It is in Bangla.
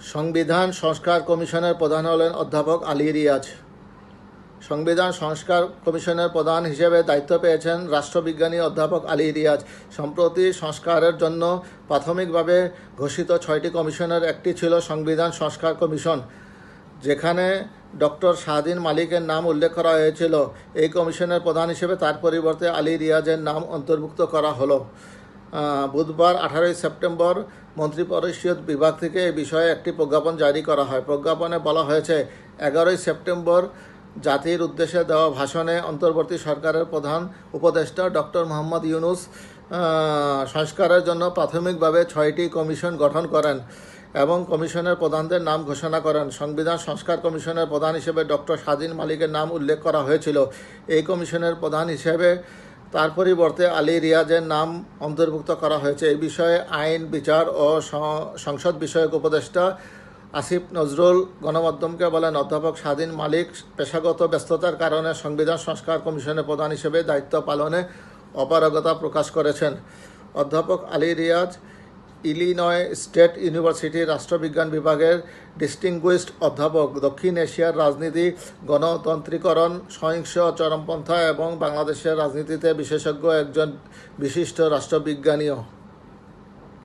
সংবিধান সংস্কার কমিশনের প্রধান হলেন অধ্যাপক আলী রিয়াজ। সংবিধান সংস্কার কমিশনের প্রধান হিসেবে দায়িত্ব পেয়েছেন রাষ্ট্রবিজ্ঞানী অধ্যাপক আলী রিয়াজ। সম্প্রতি সংস্কারের জন্য প্রাথমিকভাবে ঘোষিত ছয়টি কমিশনের একটি ছিল সংবিধান সংস্কার কমিশন, যেখানে ডক্টর শাহদিন মালিকের নাম উল্লেখ করা হয়েছিল। এই কমিশনের প্রধান হিসেবে তার পরিবর্তে আলী রিয়াজের নাম অন্তর্ভুক্ত করা হলো। বুধবার আঠারোই সেপ্টেম্বর মন্ত্রিপরিষদ বিভাগ থেকে এই বিষয়ে একটি প্রজ্ঞাপন জারি করা হয়। প্রজ্ঞাপনে বলা হয়েছে, এগারোই সেপ্টেম্বর জাতির উদ্দেশ্যে দেওয়া ভাষণে অন্তর্বর্তী সরকারের প্রধান উপদেষ্টা ডক্টর মোহাম্মদ ইউনুস সংস্কারের জন্য প্রাথমিকভাবে ছয়টি কমিশন গঠন করেন এবং কমিশনের প্রধানদের নাম ঘোষণা করেন। সংবিধান সংস্কার কমিশনের প্রধান হিসেবে ডক্টর স্বাধীন মালিকের নাম উল্লেখ করা হয়েছিল। এই কমিশনের প্রধান হিসেবে তার পরিবর্তে আলী রিয়াজের নাম অন্তর্ভুক্ত করা হয়েছে। এই বিষয়ে আইন, বিচার ও সংসদ বিষয়ক উপদেষ্টা আসিফ নজরুল গণমাধ্যমকে বলেন, অধ্যাপক স্বাধীন মালিক পেশাগত ব্যস্ততার কারণে সংবিধান সংস্কার কমিশনের প্রধান হিসেবে দায়িত্ব পালনে অপারগতা প্রকাশ করেছেন। অধ্যাপক Ali Riaz Illinois State University রাষ্ট্রবিজ্ঞান বিভাগের ডিস্টিংগুইশড অধ্যাপক, দক্ষিণ এশিয়ার রাজনীতি, গণতন্ত্রীকরণ, সহিংস চরমপন্থা এবং বাংলাদেশের রাজনীতিতে বিশেষজ্ঞ একজন বিশিষ্ট রাষ্ট্রবিজ্ঞানীও।